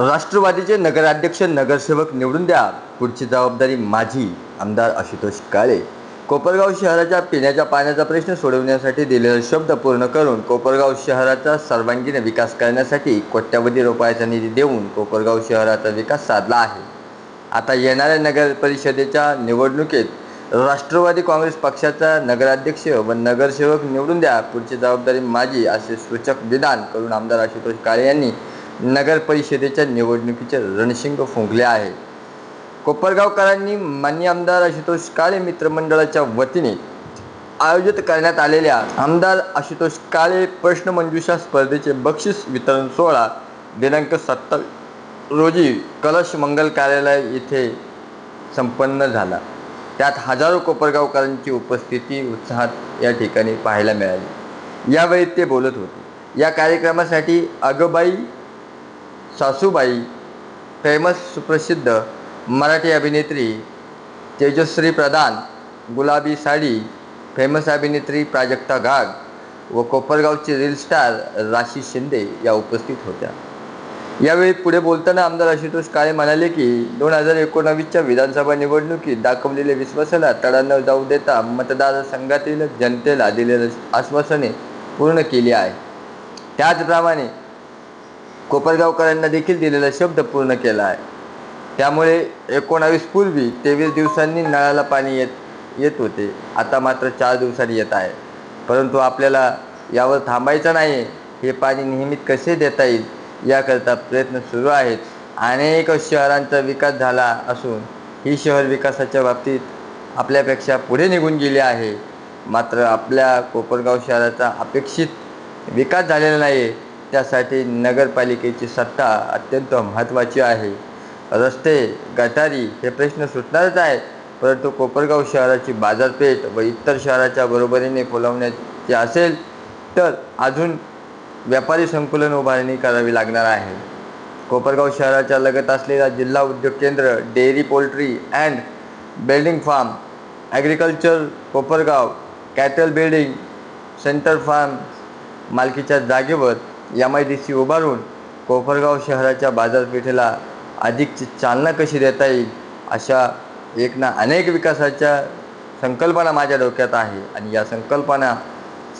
राष्ट्रवादीचे नगराध्यक्ष नगरसेवक निवडून द्या. पुढची जबाबदारी माझी आमदार आशुतोष काळे. कोपरगाव शहराच्या पिण्याच्या पाण्याचा प्रश्न सोडवण्यासाठी दिलेला शब्द पूर्ण करून कोपरगाव शहराचा सर्वांगीण विकास करण्यासाठी कोट्यावधी रुपयाचा निधी देऊन कोपरगाव शहराचा विकास साधला आहे. आता येणाऱ्या नगर परिषदेच्या निवडणुकीत राष्ट्रवादी काँग्रेस पक्षाचा नगराध्यक्ष व नगरसेवक निवडून द्या. पुढची जबाबदारी माझी असे सूचक विधान करून आमदार आशुतोष काळे यांनी नगर परिषदेच्या निवडणुकीचे रणशिंग फुंकले आहे. कोपरगावकरांनी मान्य आमदार आशुतोष काळे मित्रमंडळाच्या वतीने आयोजित करण्यात आलेल्या आमदार आशुतोष काळे प्रश्नमंजुषा स्पर्धेचे बक्षीस वितरण सोहळा दिनांक सत्तावीस रोजी कलश मंगल कार्यालय येथे संपन्न झाला. त्यात हजारो कोपरगावकरांची उपस्थिती उत्साहात या ठिकाणी पाहायला मिळाली. यावेळी ते बोलत होते. या कार्यक्रमासाठी अगबाई सासूबाई फेमस सुप्रसिद्ध मराठी अभिनेत्री तेजश्री प्रधान गुलाबी साडी फेमस अभिनेत्री प्राजक्ता घाग व कोपरगावचे रील स्टार राशी शिंदे या उपस्थित होत्या. यावेळी पुढे बोलताना आमदार आशुतोष काळे म्हणाले की दोन हजार एकोणावीसच्या विधानसभा निवडणुकीत दाखवलेले विश्वासाला तडा न जाऊ देता मतदारसंघातील जनतेला दिलेलं आश्वासने पूर्ण केली आहे. त्याचप्रमाणे कोपरगावकरांना देखील दिलेला शब्द पूर्ण केला आहे. त्यामुळे एकोणावीस पूर्वी तेवीस दिवसांनी नळाला पाणी येत येत होते. आता मात्र चार दिवसांनी येत आहे. परंतु आपल्याला यावर थांबायचं नाही. हे पाणी नियमित कसे देता येईल याकरता प्रयत्न सुरू आहेत. अनेक शहरांचा विकास झाला असून ही शहर विकासाच्या बाबतीत आपल्यापेक्षा पुढे निघून गेली आहे. मात्र आपल्या कोपरगाव शहराचा अपेक्षित विकास झालेला नाही. त्यासाठी नगरपालिकेची सत्ता अत्यंत महत्त्वाची आहे. रस्ते गटारी हे प्रश्न सुटणारच आहेत परंतु कोपरगाव शहराची बाजारपेठ व इतर शहराच्या बरोबरीने फुलवण्याची असेल तर अजून व्यापारी संकुलन उभारणी करावी लागणार आहे. कोपरगाव शहराच्या लगत असलेला जिल्हा उद्योग केंद्र dairy poultry and building farm agriculture Kopargaon cattle building centre farm मालकीच्या जागेवर एम आय डी सी उभारून कोपरगाव शहराच्या बाजारपेठेला अधिकची चालना कशी देता येईल अशा एक ना अनेक विकासाच्या संकल्पना माझ्या डोक्यात आहे. आणि या संकल्पना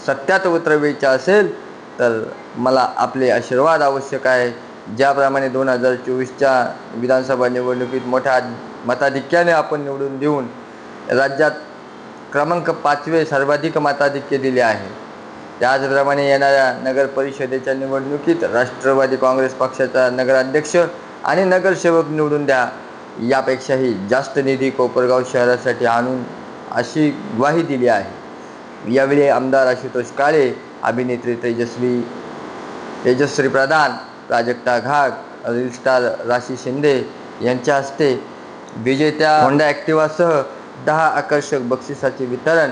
सत्यात उतरवायच्या असेल तर मला आपले आशीर्वाद आवश्यक आहे. ज्याप्रमाणे दोन हजार चोवीसच्या विधानसभा निवडणुकीत मोठ्या मताधिक्याने आपण निवडून देऊन राज्यात क्रमांक पाचवे सर्वाधिक मताधिक्य दिले आहे. त्याचप्रमाणे येणाऱ्या नगर परिषदेच्या निवडणुकीत राष्ट्रवादी काँग्रेस पक्षाचा नगराध्यक्ष आणि नगरसेवक निवडून द्या. यापेक्षाही जास्त निधी कोपरगाव शहरासाठी आणून अशी ग्वाही दिली आहे. यावेळी आमदार आशुतोष काळे अभिनेत्री तेजस्वी तेजस्वी प्रधान प्राजक्ता घाग रील स्टार राशी शिंदे यांच्या हस्ते विजेत्या होंडा ॲक्टिवासह दहा आकर्षक बक्षिसाचे वितरण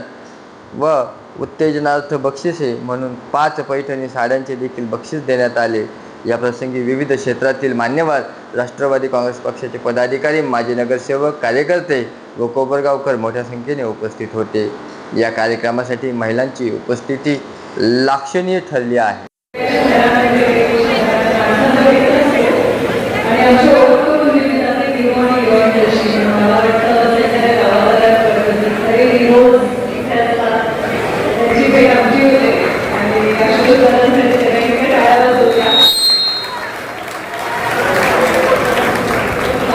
व उत्तेजनार्थ बक्षिसे म्हणून पाच पैठणी साड्यांचे देखील बक्षीस देण्यात आले. या प्रसंगी विविध क्षेत्रातील मान्यवर राष्ट्रवादी काँग्रेस पक्षाचे पदाधिकारी माजी नगरसेवक कार्यकर्ते व कोपरगावकर मोठ्या संख्येने उपस्थित होते. या कार्यक्रमासाठी महिलांची उपस्थिती लाक्षणीय ठरली आहे.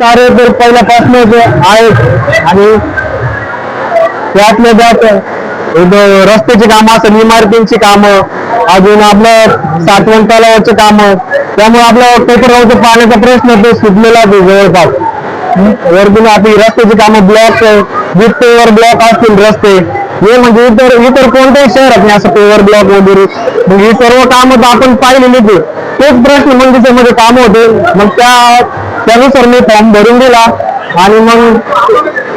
कार्य तर पहिल्यापासूनच आहेत आणि त्यातल्या त्यात एक रस्त्याची कामं असेल इमारतींची कामं अजून आपलं साठवण तलावाचे कामं त्यामुळे आपलं पेपरगावचं पाण्याचा प्रश्न तो सुटलेला आहे जवळपास. वरतून आपली रस्त्याची कामं ब्लॉक विथ पेवर ब्लॉक असतील रस्ते. हे म्हणजे इतर इतर कोणत्याही शहरात नाही असं पेवर ब्लॉक वगैरे. ही सर्व कामं तर आपण पाहिलेली तेच प्रश्न मग त्याच्यामध्ये काम होते. मग त्या त्यानुसार मी फॉर्म भरून दिला. आणि मग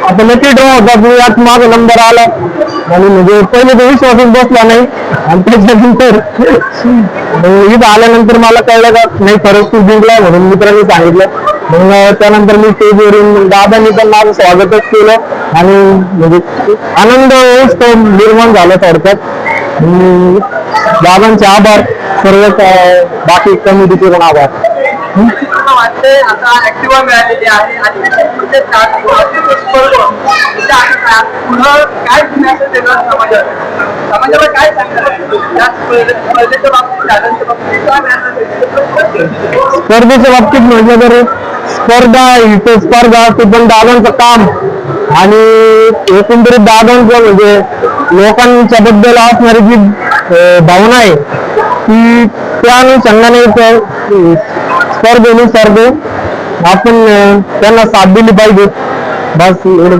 आता नक्की ड्रॉ होता. की यात माझा नंबर आला. आणि म्हणजे पहिले तर विश्वासच बसला नाही. आणि त्याच्यानंतर इथं आल्यानंतर मला कळलं का नाही खरंच तू जिंकला म्हणून मित्रांनी सांगितलं. मग त्यानंतर मी स्टेजवरून दादांनी पण माझं स्वागतच केलं. आणि म्हणजे आनंद तो निर्माण झाला थोडक्यात. दादांचे आभार. सर्व बाकी कमिटीचे पण आभार स्पर्धेच्या बाबतीत म्हटलं तर स्पर्धा तर स्पर्धा असते पण दादांचं काम आणि एकंदरीत दादांचं म्हणजे लोकांच्या बद्दल असणारी जी भावना आहे की त्या अनुषंगाने एक, अं, स्पर्धेनुसार आपण त्यांना साथ दिली पाहिजे. बस एवढं